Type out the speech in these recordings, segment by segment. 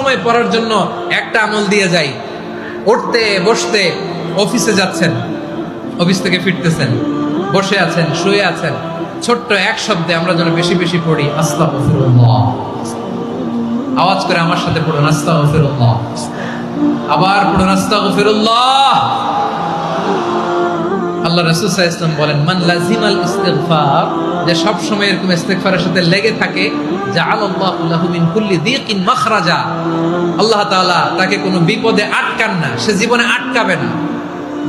সময় পড়ার জন্য একটা আমল দিয়ে যাই। উঠতে, বসতে, অফিসে যাচ্ছেন, অফিস থেকে ফিরতেছেন, বসে আছেন, শুয়ে আছেন। ছোট্ট এক শব্দে আমরা যেন বেশি বেশি পড়ি আস্তা আওয়াজ করে আমার সাথে পড়ুন আস্তা আবার পড়ুন, আস্তাগফিরুল্লাহ। আল্লাহ রাসূল সাল্লাল্লাহু আলাইহি বলেন, মান লাজিম আল ইস্তিগফার, যে সব সময় এরকম ইস্তিগফারের সাথে লেগে থাকে, জাআলাল্লাহু লাহু মিন কুল্লি দিকিন মাখরাজা, আল্লাহ তাআলা তাকে কোনো বিপদে আটকান না, সে জীবনে আটকাবে না।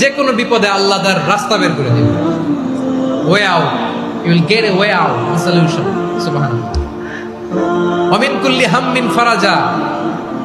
যে কোনো বিপদে আল্লাহ তার রাস্তা বের করে দেবে way out you will get a way out solution সুবহানাল্লাহ। অমিন কুল্লি হাম্মিন ফারাজা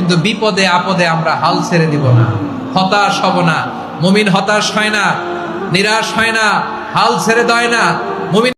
কিন্তু বিপদে আপদে আমরা হাল ছেড়ে দিব না। হতাশ হব না। মুমিন হতাশ হয় না। নিরাশ হয় না। হাল ছেড়ে দেয় না। মুমিন